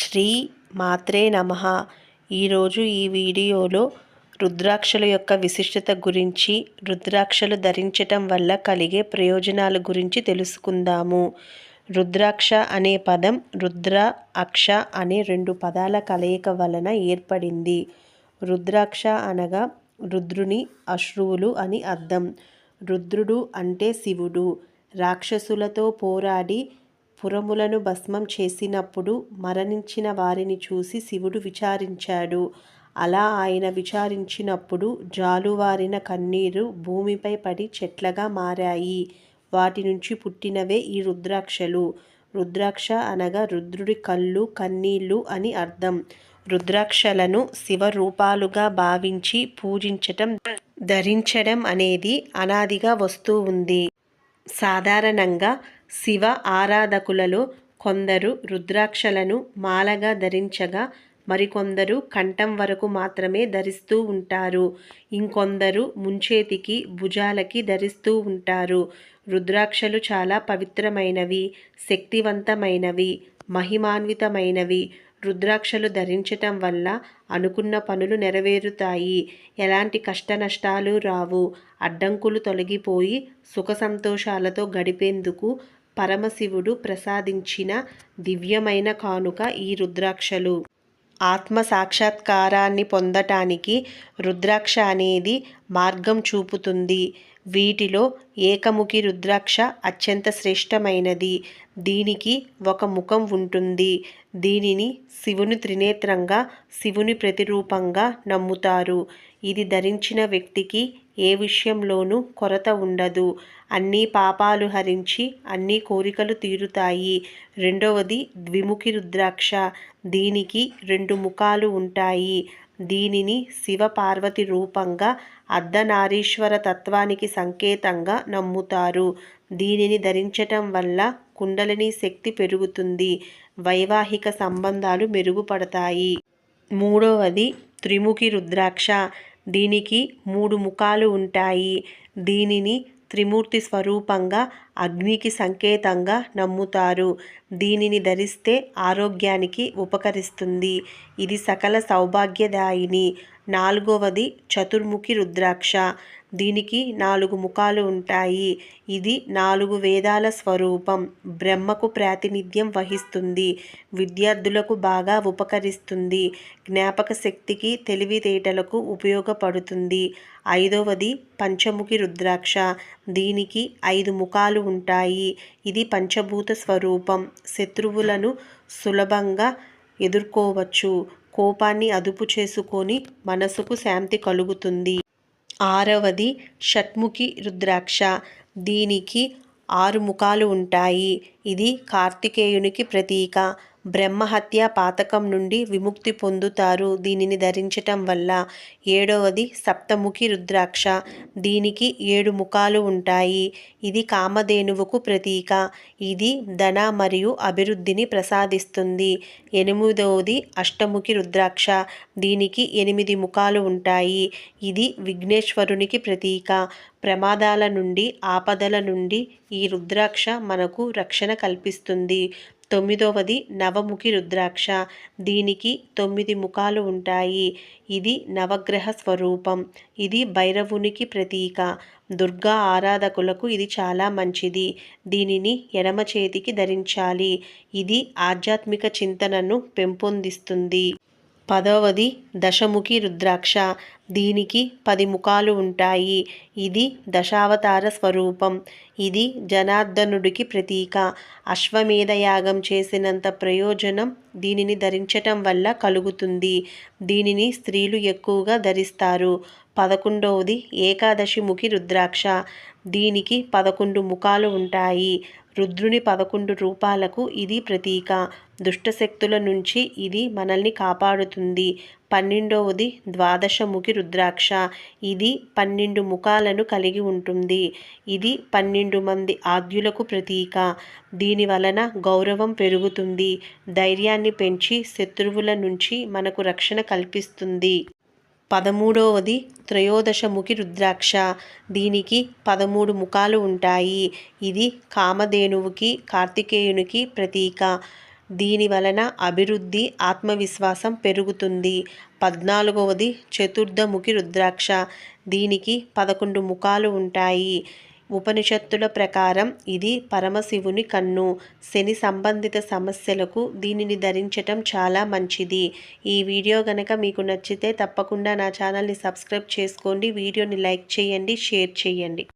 శ్రీ మాత్రే నమ. ఈరోజు ఈ వీడియోలో రుద్రాక్షల యొక్క విశిష్టత గురించి రుద్రాక్షలు ధరించటం వల్ల కలిగే ప్రయోజనాల గురించి తెలుసుకుందాము. రుద్రాక్ష అనే పదం రుద్ర అక్ష అనే రెండు పదాల కలయిక వలన ఏర్పడింది. రుద్రాక్ష అనగా రుద్రుని అశ్రువులు అని అర్థం. రుద్రుడు అంటే శివుడు. రాక్షసులతో పోరాడి పురములను భస్మం చేసినప్పుడు మరణించిన వారిని చూసి శివుడు విచారించాడు. అలా ఆయన విచారించినప్పుడు జాలువారిన కన్నీరు భూమిపై పడి చెట్లగా మారాయి. వాటి నుంచి పుట్టినవే ఈ రుద్రాక్షలు. రుద్రాక్ష అనగా రుద్రుడి కళ్ళు కన్నీళ్ళు అని అర్థం. రుద్రాక్షలను శివరూపాలుగా భావించి పూజించటం ధరించడం అనేది అనాదిగా వస్తూ ఉంది. సాధారణంగా శివ ఆరాధకులలో కొందరు రుద్రాక్షలను మాలగా ధరించగా మరికొందరు కంఠం వరకు మాత్రమే ధరిస్తూ ఉంటారు. ఇంకొందరు ముంచేతికి భుజాలకి ధరిస్తూ ఉంటారు. రుద్రాక్షలు చాలా పవిత్రమైనవి శక్తివంతమైనవి మహిమాన్వితమైనవి. రుద్రాక్షలు ధరించటం వల్ల అనుకున్న పనులు నెరవేరుతాయి. ఎలాంటి కష్ట నష్టాలు రావు. అడ్డంకులు తొలగిపోయి సుఖ సంతోషాలతో గడిపేందుకు పరమశివుడు ప్రసాదించిన దివ్యమైన కానుక ఈ రుద్రాక్షలు. ఆత్మ సాక్షాత్కారాన్ని పొందటానికి రుద్రాక్ష అనేది మార్గం చూపుతుంది. వీటిలో ఏకముఖి రుద్రాక్ష అత్యంత శ్రేష్టమైనది. దీనికి ఒక ముఖం ఉంటుంది. దీనిని శివుని త్రినేత్రంగా శివుని ప్రతిరూపంగా నమ్ముతారు. ఇది ధరించిన వ్యక్తికి ఏ విషయంలోనూ కొరత ఉండదు. అన్ని పాపాలు హరించి అన్ని కోరికలు తీరుతాయి. రెండవది ద్విముఖి రుద్రాక్ష. దీనికి రెండు ముఖాలు ఉంటాయి. దీనిని శివ పార్వతి రూపంగా అర్ధనారీశ్వర తత్వానికి సంకేతంగా నమ్ముతారు. దీనిని ధరించటం వల్ల కుండలిని శక్తి పెరుగుతుంది. వైవాహిక సంబంధాలు మెరుగుపడతాయి. మూడవది త్రిముఖి రుద్రాక్ష. దీనికి మూడు ముఖాలు ఉంటాయి. దీనిని త్రిమూర్తి స్వరూపంగా అగ్నికి సంకేతంగా నమ్ముతారు. దీనిని ధరిస్తే ఆరోగ్యానికి ఉపకరిస్తుంది. ఇది సకల సౌభాగ్యదాయిని. నాలుగవది చతుర్ముఖి రుద్రాక్ష. దీనికి నాలుగు ముఖాలు ఉంటాయి. ఇది నాలుగు వేదాల స్వరూపం. బ్రహ్మకు ప్రాతినిధ్యం వహిస్తుంది. విద్యార్థులకు బాగా ఉపకరిస్తుంది. జ్ఞాపక శక్తికి తెలివితేటలకు ఉపయోగపడుతుంది. ఐదవది పంచముఖి రుద్రాక్ష. దీనికి ఐదు ముఖాలు ఉంటాయి. ఇది పంచభూత స్వరూపం. శత్రువులను సులభంగా ఎదుర్కోవచ్చు. కోపాన్ని అదుపు చేసుకొని మనసుకు శాంతి కలుగుతుంది. ఆరవది షట్ముఖి రుద్రాక్ష. దీనికి ఆరు ముఖాలు ఉంటాయి. ఇది కార్తికేయునికి ప్రతీక. బ్రహ్మహత్య పాతకం నుండి విముక్తి పొందుతారు. దీనిని ధరించటం వల్ల ఏడవది సప్తముఖి రుద్రాక్ష. దీనికి ఏడు ముఖాలు ఉంటాయి. ఇది కామధేనువుకు ప్రతీక. ఇది ధన మరియు అభివృద్ధిని ప్రసాదిస్తుంది. ఎనిమిదవది అష్టముఖి రుద్రాక్ష. దీనికి ఎనిమిది ముఖాలు ఉంటాయి. ఇది విఘ్నేశ్వరునికి ప్రతీక. ప్రమాదాల నుండి ఆపదల నుండి ఈ రుద్రాక్ష మనకు రక్షణ కల్పిస్తుంది. తొమ్మిదవది నవముఖి రుద్రాక్ష. దీనికి తొమ్మిది ముఖాలు ఉంటాయి. ఇది నవగ్రహ స్వరూపం. ఇది భైరవునికి ప్రతీక. దుర్గా ఆరాధకులకు ఇది చాలా మంచిది. దీనిని ఎడమ చేతికి ధరించాలి. ఇది ఆధ్యాత్మిక చింతనను పెంపొందిస్తుంది. పదవది దశముఖి రుద్రాక్ష. దీనికి పది ముఖాలు ఉంటాయి. ఇది దశావతార స్వరూపం. ఇది జనార్దనుడికి ప్రతీక. అశ్వమేధ యాగం చేసినంత ప్రయోజనం దీనిని ధరించటం వల్ల కలుగుతుంది. దీనిని స్త్రీలు ఎక్కువగా ధరిస్తారు. పదకొండవది ఏకాదశి ముఖి రుద్రాక్ష. దీనికి పదకొండు ముఖాలు ఉంటాయి. రుద్రుని పదకొండు రూపాలకు ఇది ప్రతీక. దుష్టశక్తుల నుంచి ఇది మనల్ని కాపాడుతుంది. పన్నెండవది ద్వాదశముఖి రుద్రాక్ష. ఇది పన్నెండు ముఖాలను కలిగి ఉంటుంది. ఇది పన్నెండు మంది ఆద్యులకు ప్రతీక. దీని వలన గౌరవం పెరుగుతుంది. ధైర్యాన్ని పెంచి శత్రువుల నుంచి మనకు రక్షణ కల్పిస్తుంది. పదమూడవది త్రయోదశముఖి రుద్రాక్ష. దీనికి పదమూడు ముఖాలు ఉంటాయి. ఇది కామధేనువుకి కార్తికేయునికి ప్రతీక. దీని వలన అభివృద్ధి ఆత్మవిశ్వాసం పెరుగుతుంది. పద్నాలుగవది చతుర్థముఖి రుద్రాక్ష. దీనికి పదకొండు ముఖాలు ఉంటాయి. ఉపనిషత్తుల ప్రకారం ఇది పరమశివుని కన్ను. శని సంబంధిత సమస్యలకు దీనిని ధరించటం చాలా మంచిది. ఈ వీడియో గనక మీకు నచ్చితే తప్పకుండా నా ఛానల్ని సబ్స్క్రైబ్ చేసుకోండి. వీడియోని లైక్ చేయండి షేర్ చేయండి.